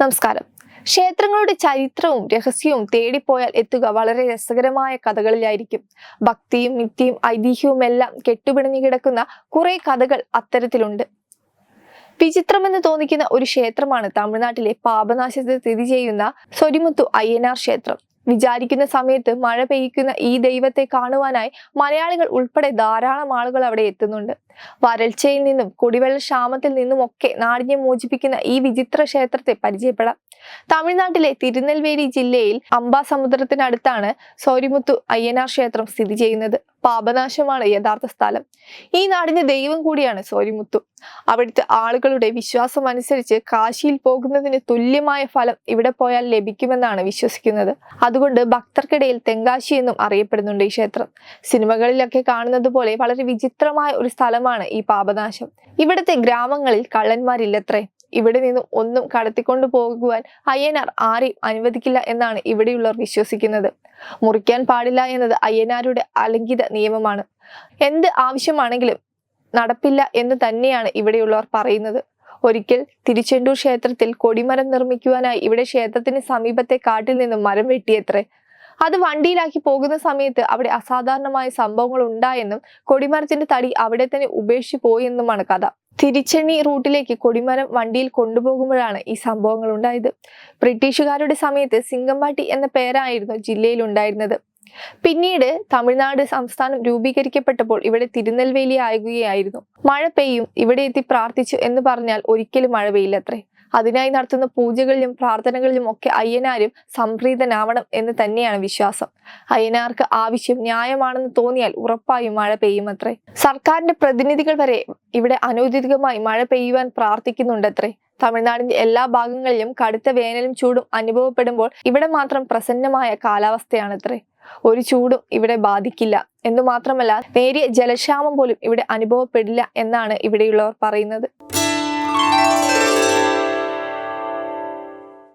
നമസ്കാരം. ക്ഷേത്രങ്ങളുടെ ചരിത്രവും രഹസ്യവും തേടിപ്പോയാൽ എത്തുക വളരെ രസകരമായ കഥകളിലായിരിക്കും. ഭക്തിയും മിഥ്യയും ഐതിഹ്യവും എല്ലാം കെട്ടുപിണഞ്ഞു കിടക്കുന്ന കുറെ കഥകൾ അത്തരത്തിലുണ്ട്. വിചിത്രമെന്ന് തോന്നിക്കുന്ന ഒരു ക്ഷേത്രമാണ് തമിഴ്നാട്ടിലെ പാപനാശത്ത് സ്ഥിതി ചെയ്യുന്ന സൊരിമുത്തു അയ്യനാർ ക്ഷേത്രം. വിചാരിക്കുന്ന സമയത്ത് മഴ പെയ്യ്ക്കുന്ന ഈ ദൈവത്തെ കാണുവാനായി മലയാളികൾ ഉൾപ്പെടെ ധാരാളം ആളുകൾ അവിടെ എത്തുന്നുണ്ട്. വരൾച്ചയിൽ നിന്നും കുടിവെള്ള ക്ഷാമത്തിൽ നിന്നും ഒക്കെ നാടിനെ മോചിപ്പിക്കുന്ന ഈ വിചിത്ര ക്ഷേത്രത്തെ പരിചയപ്പെടാം. തമിഴ്നാട്ടിലെ തിരുനെൽവേലി ജില്ലയിൽ അംബാസമുദ്രത്തിനടുത്താണ് സൗരിമുത്തു അയ്യനാർ ക്ഷേത്രം സ്ഥിതി ചെയ്യുന്നത്. പാപനാശമാണ് യഥാർത്ഥ സ്ഥലം. ഈ നാടിന്റെ ദൈവം കൂടിയാണ് സൗരിമുത്തു. അവിടുത്തെ ആളുകളുടെ വിശ്വാസം അനുസരിച്ച് കാശിയിൽ പോകുന്നതിന് തുല്യമായ ഫലം ഇവിടെ പോയാൽ ലഭിക്കുമെന്നാണ് വിശ്വസിക്കുന്നത്. അതുകൊണ്ട് ഭക്തർക്കിടയിൽ തെങ്കാശി എന്നും അറിയപ്പെടുന്നുണ്ട് ഈ ക്ഷേത്രം. സിനിമകളിലൊക്കെ കാണുന്നത് പോലെ വളരെ വിചിത്രമായ ഒരു സ്ഥലമാണ് ഈ പാപനാശം. ഇവിടുത്തെ ഗ്രാമങ്ങളിൽ കള്ളന്മാരില്ലത്രേ. ഇവിടെ നിന്നും ഒന്നും കടത്തിക്കൊണ്ടു പോകുവാൻ അയ്യനാർ ആരെയും അനുവദിക്കില്ല എന്നാണ് ഇവിടെയുള്ളവർ വിശ്വസിക്കുന്നത്. മുറിക്കാൻ പാടില്ല എന്നത് അയ്യനാരുടെ അലംഘിത നിയമമാണ്. എന്ത് ആവശ്യമാണെങ്കിലും നടപ്പില്ല എന്ന് തന്നെയാണ് ഇവിടെയുള്ളവർ പറയുന്നത്. ഒരിക്കൽ തിരുച്ചെണ്ടൂർ ക്ഷേത്രത്തിൽ കൊടിമരം നിർമ്മിക്കുവാനായി ഇവിടെ ക്ഷേത്രത്തിന് സമീപത്തെ കാട്ടിൽ നിന്നും മരം വെട്ടിയത്രേ. അത് വണ്ടിയിലാക്കി പോകുന്ന സമയത്ത് അവിടെ അസാധാരണമായ സംഭവങ്ങൾ ഉണ്ടായെന്നും കൊടിമരത്തിന്റെ തടി അവിടെ തന്നെ ഉപേക്ഷിച്ചു പോയെന്നുമാണ് കഥ. തിരിച്ചെണ്ണി റൂട്ടിലേക്ക് കൊടിമരം വണ്ടിയിൽ കൊണ്ടുപോകുമ്പോഴാണ് ഈ സംഭവങ്ങൾ ഉണ്ടായത്. ബ്രിട്ടീഷുകാരുടെ സമയത്ത് സിംഗമ്പാട്ടി എന്ന പേരായിരുന്നു ജില്ലയിൽ ഉണ്ടായിരുന്നത്. പിന്നീട് തമിഴ്നാട് സംസ്ഥാനം രൂപീകരിക്കപ്പെട്ടപ്പോൾ ഇവിടെ തിരുനെൽവേലി ആകുകയായിരുന്നു മഴ പെയ്യും ഇവിടെ എത്തി പ്രാർത്ഥിച്ചു എന്ന് പറഞ്ഞാൽ ഒരിക്കലും മഴ പെയ്യില്ലത്രേ. അതിനായി നടത്തുന്ന പൂജകളിലും പ്രാർത്ഥനകളിലും ഒക്കെ അയ്യനാരും സംപ്രീതനാവണം എന്ന് തന്നെയാണ് വിശ്വാസം. അയ്യനാർക്ക് ആവശ്യം ന്യായമാണെന്ന് തോന്നിയാൽ ഉറപ്പായും മഴ പെയ്യുമത്രേ. സർക്കാരിന്റെ പ്രതിനിധികൾ വരെ ഇവിടെ അനൗദ്യോഗികമായി മഴ പെയ്യുവാൻ പ്രാർത്ഥിക്കുന്നുണ്ടത്രേ. തമിഴ്നാടിന്റെ എല്ലാ ഭാഗങ്ങളിലും കടുത്ത വേനലും ചൂടും അനുഭവപ്പെടുമ്പോൾ ഇവിടെ മാത്രം പ്രസന്നമായ കാലാവസ്ഥയാണത്രേ. ഒരു ചൂടും ഇവിടെ ബാധിക്കില്ല. എന്നു മാത്രമല്ല നേരിയ ജലക്ഷാമം പോലും ഇവിടെ അനുഭവപ്പെടില്ല എന്നാണ് ഇവിടെയുള്ളവർ പറയുന്നത്.